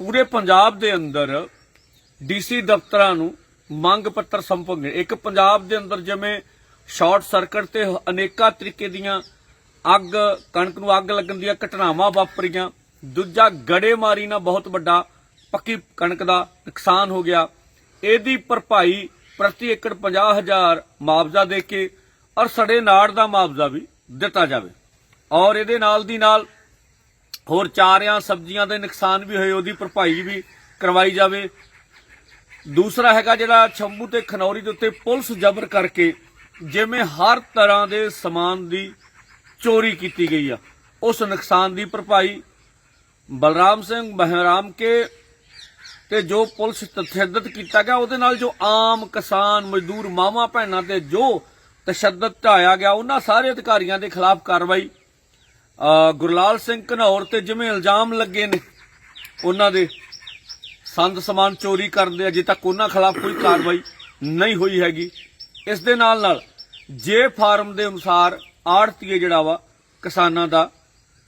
ਪੂਰੇ ਪੰਜਾਬ ਦੇ ਅੰਦਰ ਡੀਸੀ ਦਫ਼ਤਰਾਂ ਨੂੰ ਮੰਗ ਪੱਤਰ ਸੰਪਨ ਇੱਕ ਪੰਜਾਬ ਦੇ ਅੰਦਰ ਜਿਵੇਂ ਸ਼ਾਰਟ ਸਰਕਟ ਤੇ ਅਨੇਕਾਂ ਤਰੀਕੇ ਦੀਆਂ ਅੱਗ, ਕਣਕ ਨੂੰ ਅੱਗ ਲੱਗਣ ਦੀਆਂ ਘਟਨਾਵਾਂ ਵਾਪਰੀਆਂ। ਦੂਜਾ ਗੜੇਮਾਰੀ ਨਾਲ ਬਹੁਤ ਵੱਡਾ ਪੱਕੀ ਕਣਕ ਦਾ ਨੁਕਸਾਨ ਹੋ ਗਿਆ। ਇਹਦੀ ਭਰਪਾਈ ਪ੍ਰਤੀ ਏਕੜ 50000 ਮੁਆਵਜ਼ਾ ਦੇ ਕੇ ਔਰ ਸੜੇ ਨਾੜ ਦਾ ਮੁਆਵਜ਼ਾ ਵੀ ਦਿੱਤਾ ਜਾਵੇ। ਔਰ ਇਹਦੇ ਨਾਲ ਦੀ ਨਾਲ ਹੋਰ ਚਾਰਿਆਂ ਸਬਜ਼ੀਆਂ ਦੇ ਨੁਕਸਾਨ ਵੀ ਹੋਏ, ਉਹਦੀ ਭਰਪਾਈ ਵੀ ਕਰਵਾਈ ਜਾਵੇ। ਦੂਸਰਾ ਹੈਗਾ ਜਿਹੜਾ ਛੰਬੂ ਤੇ ਖਨੌਰੀ ਦੇ ਉੱਤੇ ਪੁਲਿਸ ਜ਼ਬਰ ਕਰਕੇ ਜਿਵੇਂ ਹਰ ਤਰ੍ਹਾਂ ਦੇ ਸਮਾਨ ਦੀ ਚੋਰੀ ਕੀਤੀ ਗਈ ਆ, ਉਸ ਨੁਕਸਾਨ ਦੀ ਭਰਪਾਈ ਬਲਰਾਮ ਸਿੰਘ ਬਹਿਰਾਮ ਕੇ ਤੇ ਜੋ ਪੁਲਿਸ ਤਸ਼ੱਦਦ ਕੀਤਾ ਗਿਆ, ਉਹਦੇ ਨਾਲ ਜੋ ਆਮ ਕਿਸਾਨ, ਮਜ਼ਦੂਰ, ਮਾਵਾਂ, ਭੈਣਾਂ ਤੇ ਜੋ ਤਸ਼ੱਦਦ ਢਾਇਆ ਗਿਆ, ਉਹਨਾਂ ਸਾਰੇ ਅਧਿਕਾਰੀਆਂ ਦੇ ਖਿਲਾਫ ਕਾਰਵਾਈ ਗੁਰਲਾਲ ਸਿੰਘ ਘਨੌਰ ਤੇ ਜਿਵੇਂ ਇਲਜ਼ਾਮ ਲੱਗੇ ਨੇ, ਉਹਨਾਂ ਦੇ ਸੰਦ ਸਮਾਨ ਚੋਰੀ ਕਰਨ ਦੇ ਅਜੇ ਤੱਕ ਉਹਨਾਂ ਖਿਲਾਫ ਕੋਈ ਕਾਰਵਾਈ ਨਹੀਂ ਹੋਈ ਹੈਗੀ। ਇਸ ਦੇ ਨਾਲ ਨਾਲ ਜੇ ਫਾਰਮ ਦੇ ਅਨੁਸਾਰ ਆੜਤੀਏ ਜਿਹੜਾ ਵਾ, ਕਿਸਾਨਾਂ ਦਾ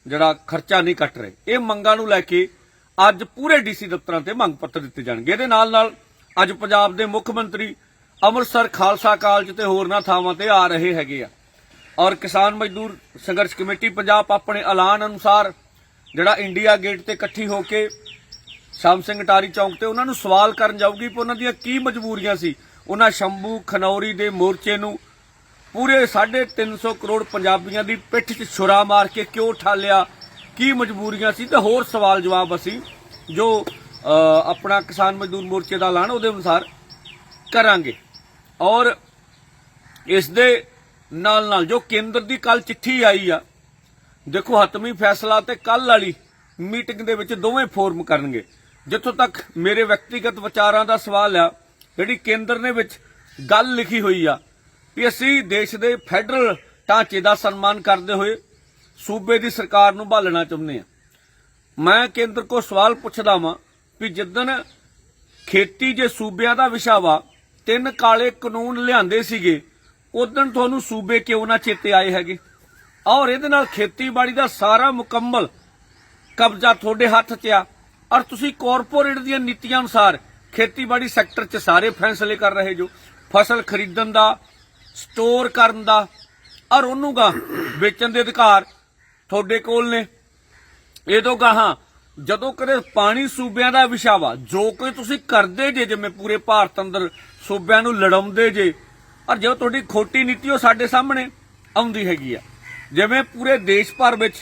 ਜਿਹੜਾ ਖਰਚਾ ਨਹੀਂ ਕੱਟ ਰਹੇ, ਇਹ ਮੰਗਾਂ ਨੂੰ ਲੈ ਕੇ ਅੱਜ ਪੂਰੇ ਡੀਸੀ ਦਫ਼ਤਰਾਂ ਤੇ ਮੰਗ ਪੱਤਰ ਦਿੱਤੇ ਜਾਣਗੇ। ਇਹਦੇ ਨਾਲ ਨਾਲ ਅੱਜ ਪੰਜਾਬ ਦੇ ਮੁੱਖ ਮੰਤਰੀ ਅੰਮ੍ਰਿਤਸਰ ਖਾਲਸਾ ਕਾਲਜ ਤੇ ਹੋਰਨਾਂ ਥਾਵਾਂ ਤੇ ਆ ਰਹੇ ਹੈਗੇ ਆ। ਔਰ ਕਿਸਾਨ ਮਜ਼ਦੂਰ ਸੰਘਰਸ਼ ਕਮੇਟੀ ਪੰਜਾਬ ਆਪਣੇ ਐਲਾਨ ਅਨੁਸਾਰ ਜਿਹੜਾ ਇੰਡੀਆ ਗੇਟ ਤੇ ਇਕੱਠੀ ਹੋ ਕੇ ਸ਼ਾਮ ਸਿੰਘ ਟਾਰੀ ਚੌਂਕ ਤੇ ਉਹਨਾਂ ਨੂੰ ਸਵਾਲ ਕਰਨ ਜਾਊਗੀ ਕਿ ਉਹਨਾਂ ਦੀਆਂ ਕੀ ਮਜਬੂਰੀਆਂ ਸੀ। ਉਹਨਾਂ ਸ਼ੰਭੂ ਖਨੌਰੀ ਦੇ ਮੋਰਚੇ ਨੂੰ ਪੂਰੇ 350 ਕਰੋੜ ਪੰਜਾਬੀਆਂ ਦੀ ਪਿੱਠ 'ਚ ਛੁਰਾ ਮਾਰ ਕੇ ਕਿਉਂ ਠਾਲਿਆ? ਕੀ ਮਜਬੂਰੀਆਂ ਸੀ? ਤੇ ਹੋਰ ਸਵਾਲ ਜਵਾਬ ਅਸੀਂ ਜੋ ਆਪਣਾ ਕਿਸਾਨ ਮਜ਼ਦੂਰ ਮੋਰਚੇ ਦਾ ਐਲਾਨ ਉਹਦੇ ਅਨੁਸਾਰ ਕਰਾਂਗੇ। ਔਰ ਇਸ ਦੇ ਨਾਲ ਨਾਲ ਜੋ ਕੇਂਦਰ ਦੀ ਕੱਲ ਚਿੱਠੀ ਆਈ ਆ, ਦੇਖੋ ਹਤਮੀ ਫੈਸਲਾ ਤੇ ਕੱਲ ਵਾਲੀ ਮੀਟਿੰਗ ਦੇ ਵਿੱਚ ਦੋਵੇਂ ਫੋਰਮ ਕਰਨਗੇ। ਜਿੱਥੋਂ ਤੱਕ ਮੇਰੇ ਵਿਅਕਤੀਗਤ ਵਿਚਾਰਾਂ ਦਾ ਸਵਾਲ ਆ, ਜਿਹੜੀ ਕੇਂਦਰ ਨੇ ਵਿੱਚ ਗੱਲ ਲਿਖੀ ਹੋਈ ਆ ਵੀ ਅਸੀਂ ਦੇਸ਼ ਦੇ ਫੈਡਰਲ ਢਾਂਚੇ ਦਾ ਸਨਮਾਨ ਕਰਦੇ ਹੋਏ ਸੂਬੇ ਦੀ ਸਰਕਾਰ ਨੂੰ ਭਾਲਣਾ ਚਾਹੁੰਦੇ ਆ। ਮੈਂ ਕੇਂਦਰ ਕੋ ਸਵਾਲ ਪੁੱਛਦਾ ਵਾਂ ਵੀ ਜਿੱਦਣ ਖੇਤੀ ਜੇ ਸੂਬਿਆਂ ਦਾ ਵਿਸ਼ਾ ਵਾ, ਤਿੰਨ ਕਾਲੇ ਕਾਨੂੰਨ ਲਿਆਂਦੇ ਸੀਗੇ ਉਦੋਂ ਤੁਹਾਨੂੰ ਸੂਬੇ ਕਿਉਂ ਨਾ ਚੇਤੇ ਆਏ ਹੈਗੇ? ਔਰ ਇਹਦੇ ਨਾਲ ਖੇਤੀਬਾੜੀ ਦਾ ਸਾਰਾ ਮੁਕੰਮਲ ਕਬਜ਼ਾ ਤੁਹਾਡੇ ਹੱਥ 'ਚ ਆ। ਔਰ ਤੁਸੀਂ ਕਾਰਪੋਰੇਟ ਦੀਆਂ ਨੀਤੀਆਂ ਅਨੁਸਾਰ ਖੇਤੀਬਾੜੀ ਸੈਕਟਰ 'ਚ ਸਾਰੇ ਫੈਸਲੇ ਕਰ ਰਹੇ ਜੋ। ਫਸਲ ਖਰੀਦਣ ਦਾ ਸਟੋਰ ਕਰਨ ਦਾ, ਔਰ ਉਹਨੂੰ ਗਾ ਵੇਚਣ ਦੇ ਅਧਿਕਾਰ ਤੁਹਾਡੇ ਕੋਲ ਨੇ। ਇਹ ਤੋਂ ਗਾਹਾਂ ਜਦੋਂ ਕਦੇ ਪਾਣੀ ਸੂਬਿਆਂ ਦਾ ਵਿਸ਼ਾਵਾ ਜੋ ਕੋਈ ਤੁਸੀਂ ਕਰਦੇ ਜੇ, ਜਿਵੇਂ ਪੂਰੇ ਭਾਰਤ ਅੰਦਰ ਸੂਬਿਆਂ ਨੂੰ ਲੜਾਉਂਦੇ ਜੇ ਔਰ ਜੋ ਤੁਹਾਡੀ ਖੋਟੀ ਨੀਤੀ ਉਹ ਸਾਡੇ ਸਾਹਮਣੇ ਆਉਂਦੀ ਹੈਗੀ ਆ। ਜਿਵੇਂ ਪੂਰੇ ਦੇਸ਼ ਭਰ ਵਿੱਚ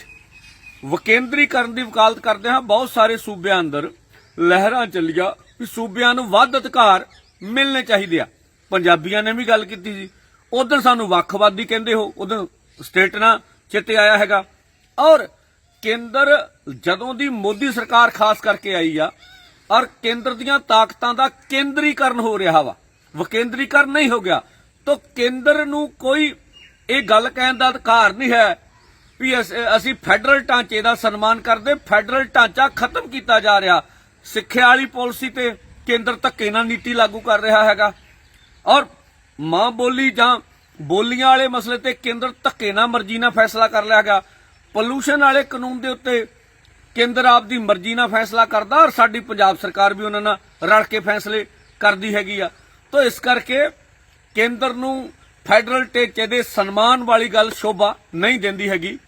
ਵਿਕੇਂਦਰੀਕਰਨ ਦੀ ਵਕਾਲਤ ਕਰਦੇ ਹਾਂ, ਬਹੁਤ ਸਾਰੇ ਸੂਬਿਆਂ ਅੰਦਰ ਲਹਿਰਾਂ ਚੱਲੀਆਂ ਵੀ ਸੂਬਿਆਂ ਨੂੰ ਵੱਧ ਅਧਿਕਾਰ ਮਿਲਣੇ ਚਾਹੀਦੇ ਆ। ਪੰਜਾਬੀਆਂ ਨੇ ਵੀ ਗੱਲ ਕੀਤੀ ਸੀ। ਉਦੋਂ ਸਾਨੂੰ ਵੱਖਵਾਦੀ ਕਹਿੰਦੇ ਹੋ ਉਦੋਂ ਸਟੇਟ ਨਾ ਚਿੱਤੇ ਆਇਆ ਹੈਗਾ। ਔਰ ਕੇਂਦਰ ਜਦੋਂ ਦੀ ਮੋਦੀ ਸਰਕਾਰ ਖਾਸ ਕਰਕੇ ਆਈ ਆ, ਔਰ ਕੇਂਦਰ ਦੀਆਂ ਤਾਕਤਾਂ ਦਾ ਕੇਂਦਰੀਕਰਨ ਹੋ ਰਿਹਾ ਵਾ। ਵਿਕੇਂਦਰੀਕਰਨ ਨਹੀਂ ਹੋ ਗਿਆ। ਤਾਂ ਕੇਂਦਰ ਨੂੰ ਕੋਈ ਇਹ ਗੱਲ ਕਹਿਣ ਦਾ ਅਧਿਕਾਰ ਨਹੀਂ ਹੈ ਵੀ ਅਸੀਂ ਫੈਡਰਲ ਢਾਂਚੇ ਦਾ ਸਨਮਾਨ ਕਰਦੇ, ਫੈਡਰਲ ਢਾਂਚਾ ਖਤਮ ਕੀਤਾ ਜਾ ਰਿਹਾ। ਸਿੱਖਿਆ ਵਾਲੀ ਪਾਲਿਸੀ ਤੇ ਕੇਂਦਰ ਧੱਕੇ ਨਾਲ ਨੀਤੀ ਲਾਗੂ ਕਰ ਰਿਹਾ ਹੈਗਾ। ਔਰ ਮਾਂ ਬੋਲੀ ਜਾਂ ਬੋਲੀਆਂ ਵਾਲੇ ਮਸਲੇ ਤੇ ਕੇਂਦਰ ਧੱਕੇ ਨਾਲ ਮਰਜ਼ੀ ਨਾਲ ਫੈਸਲਾ ਕਰ ਲਿਆ ਗਿਆ। ਪੋਲੂਸ਼ਨ ਵਾਲੇ ਕਾਨੂੰਨ ਦੇ ਉੱਤੇ ਕੇਂਦਰ ਆਪਦੀ ਮਰਜ਼ੀ ਨਾਲ ਫੈਸਲਾ ਕਰਦਾ ਔਰ ਸਾਡੀ ਪੰਜਾਬ ਸਰਕਾਰ ਵੀ ਉਹਨਾਂ ਨਾਲ ਰਲ ਕੇ ਫੈਸਲੇ ਕਰਦੀ ਹੈਗੀ ਆ। ਤਾਂ ਇਸ ਕਰਕੇ ਕੇਂਦਰ ਨੂੰ ਫੈਡਰਲ ਢਾਂਚੇ ਦੇ ਸਨਮਾਨ ਵਾਲੀ ਗੱਲ ਸ਼ੋਭਾ ਨਹੀਂ ਦਿੰਦੀ ਹੈਗੀ।